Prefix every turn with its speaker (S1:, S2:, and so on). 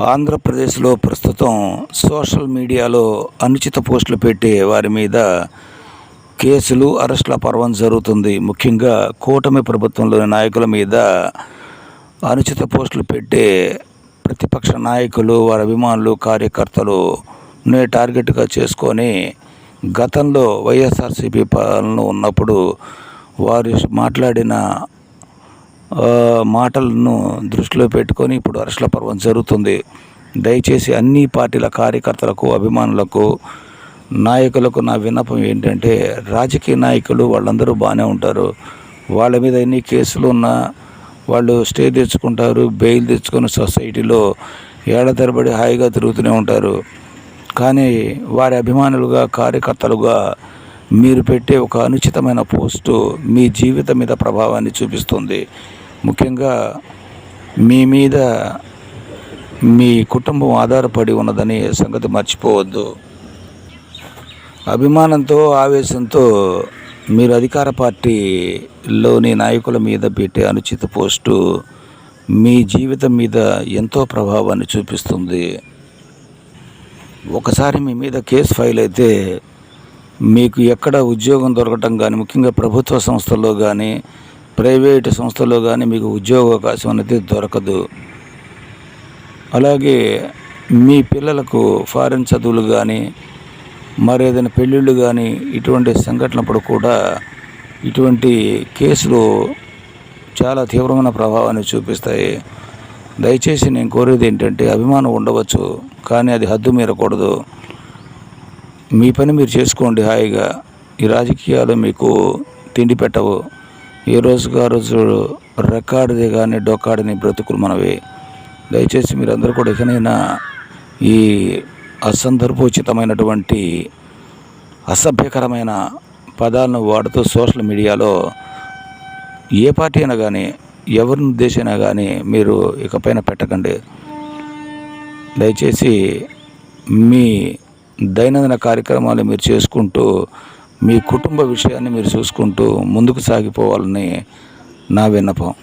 S1: ఆంధ్రప్రదేశ్లో ప్రస్తుతం సోషల్ మీడియాలో అనుచిత పోస్టులు పెట్టే వారి మీద కేసులు అరెస్టుల పర్వం జరుగుతుంది. ముఖ్యంగా కూటమి ప్రభుత్వంలోని నాయకుల మీద అనుచిత పోస్టులు పెట్టే ప్రతిపక్ష నాయకులు వారి అభిమానులు కార్యకర్తలు నే టార్గెట్గా చేసుకొని గతంలో వైఎస్ఆర్సీపీ పాలన ఉన్నప్పుడు వారు మాట్లాడిన మాటలను దృష్టిలో పెట్టుకొని ఇప్పుడు అరెస్టుల పర్వం జరుగుతుంది. దయచేసి అన్ని పార్టీల కార్యకర్తలకు అభిమానులకు నాయకులకు నా విన్నపం ఏంటంటే రాజకీయ నాయకులు వాళ్ళందరూ బాగానే ఉంటారు. వాళ్ళ మీద ఎన్ని కేసులు ఉన్నా వాళ్ళు స్టే తెచ్చుకుంటారు బెయిల్ తెచ్చుకొని సొసైటీలో ఏళ్ళ తరబడి హాయిగా తిరుగుతూనే ఉంటారు. కానీ వారి అభిమానులుగా కార్యకర్తలుగా మీరు పెట్టే ఒక అనుచితమైన పోస్టు మీ జీవితం మీద ప్రభావాన్ని చూపిస్తుంది. ముఖ్యంగా మీ మీద మీ కుటుంబం ఆధారపడి ఉన్నదని సంగతి మర్చిపోవద్దు. అభిమానంతో ఆవేశంతో మీరు అధికార పార్టీలోని నాయకుల మీద పెట్టే అనుచిత పోస్టు మీ జీవితం మీద ఎంతో ప్రభావాన్ని చూపిస్తుంది. ఒకసారి మీ మీద కేసు ఫైల్ అయితే మీకు ఎక్కడ ఉద్యోగం దొరకటం కానీ ముఖ్యంగా ప్రభుత్వ సంస్థల్లో కానీ ప్రైవేటు సంస్థల్లో కానీ మీకు ఉద్యోగ అవకాశం అనేది దొరకదు. అలాగే మీ పిల్లలకు ఫారిన్ చదువులు కానీ మరేదైనా పెళ్ళిళ్ళు కానీ ఇటువంటి సంఘటనప్పుడు కూడా ఇటువంటి కేసులు చాలా తీవ్రమైన ప్రభావాన్ని చూపిస్తాయి. దయచేసి నేను కోరేది ఏంటంటే అభిమానం ఉండవచ్చు కానీ అది హద్దు మీరకూడదు. మీ పని మీరు చేసుకోండి హాయిగా. ఈ రాజకీయాలు మీకు తిండి పెట్టవు. ఏ రోజుగా రోజు రెక్కాడిది కానీ డొక్కాడని బ్రతుకులు మనవి. దయచేసి మీరందరూ కూడా ఇకనైనా ఈ అసందర్భోచితమైనటువంటి అసభ్యకరమైన పదాలను వాడుతూ సోషల్ మీడియాలో ఏ పార్టీ అయినా కానీ ఎవరిని ఉద్దేశైనా కానీ మీరు ఇకపైన పెట్టకండి. దయచేసి మీ దైనందిన కార్యక్రమాలు మీరు చేసుకుంటూ మీ కుటుంబ విషయాన్ని మీరు చూసుకుంటూ ముందుకు సాగిపోవాలని నా విన్నపం.